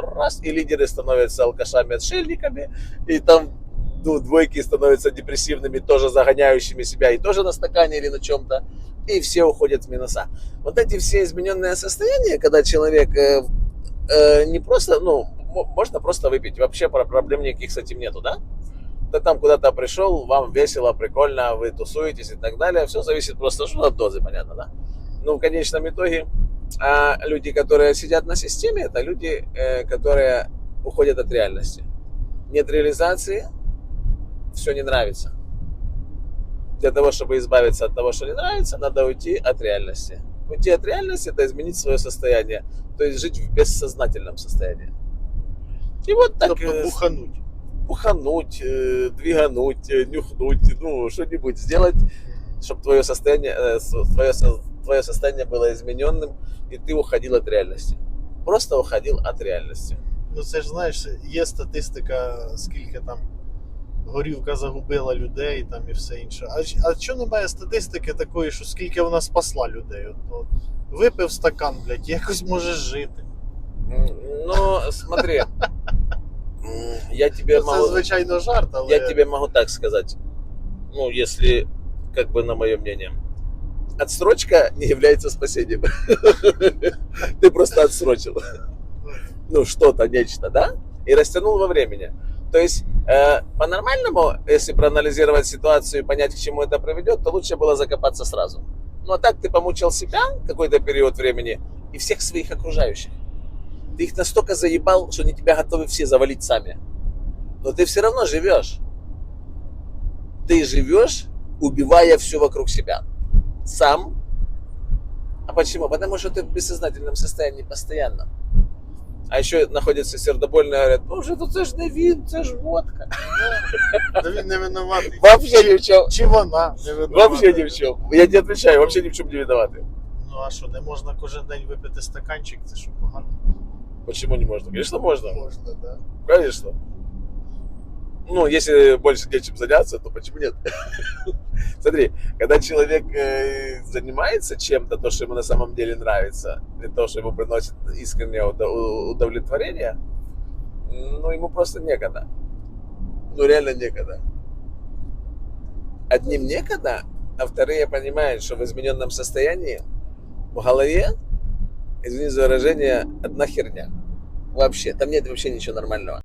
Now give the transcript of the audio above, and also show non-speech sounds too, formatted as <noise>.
раз, и лидеры становятся алкашами-отшельниками, и там ну, двойки становятся депрессивными, тоже загоняющими себя, и тоже на стакане или на чем-то, и все уходят в минуса. Вот эти все измененные состояния, когда человек э, э, не просто, ну, можно просто выпить, вообще про- проблем никаких с этим нету, да? Ты там куда-то пришел, вам весело, прикольно, вы тусуетесь и так далее, все зависит просто от дозы, понятно, да? Ну, в конечном итоге, а люди, которые сидят на системе, это люди, э, которые уходят от реальности. Нет реализации, все не нравится. Для того, чтобы избавиться от того, что не нравится, надо уйти от реальности. Уйти от реальности – это изменить свое состояние, то есть жить в бессознательном состоянии. И вот так э, бухануть. бухануть, э, двигануть, нюхнуть, ну, что-нибудь сделать, чтобы твое состояние, э, с- твое, со- твое состояние было измененным, и ты уходил от реальности. Просто уходил от реальности. Ну це ж знаєш, є статистика, скільки там горілка загубила людей там і все інше. А, ч- а чого немає статистики такої, що скільки вона спасла людей? От, от, випив стакан, блядь, якось можеш жити. М, Ну, смотри, <laughs> м, я тебе Це, могу, звичайно, жарт, але я тебе могу так сказать, ну, если, как бы на мое мнение, отсрочка не является спасением. <laughs> Ты просто отсрочил. ну, что-то, нечто, да, и растянул во времени. То есть, э, по-нормальному, если проанализировать ситуацию и понять, к чему это приведет, то лучше было закопаться сразу. Ну, а так ты помучил себя какой-то период времени и всех своих окружающих. Ты их настолько заебал, что они тебя готовы все завалить сами. Но ты все равно живешь. Ты живешь, убивая все вокруг себя. Сам. А почему? Потому что ты в бессознательном состоянии постоянно. А еще находятся сердобольные, говорят, боже, ну це ж не він, це ж водка. Та він не винуватий. Вообще ни в чем. Чи вона не винувата? Вообще ни в чем. Я не отвечаю, вообще ни в чем не виноваты. Ну а що, не можна кожен день випити стаканчик, це що погано? Почему не можно? Конечно, можно. Можна, да. Конечно. Ну, если больше нечем заняться, то почему нет? <laughs> <laughs> Смотри, когда человек э, занимается чем-то, то, что ему на самом деле нравится, и то, что ему приносит искреннее удовлетворение, ну, ему просто некогда. Ну, реально некогда. Одним некогда, а вторые понимают, что в измененном состоянии в голове, извини за выражение, одна херня. Вообще, там нет вообще ничего нормального.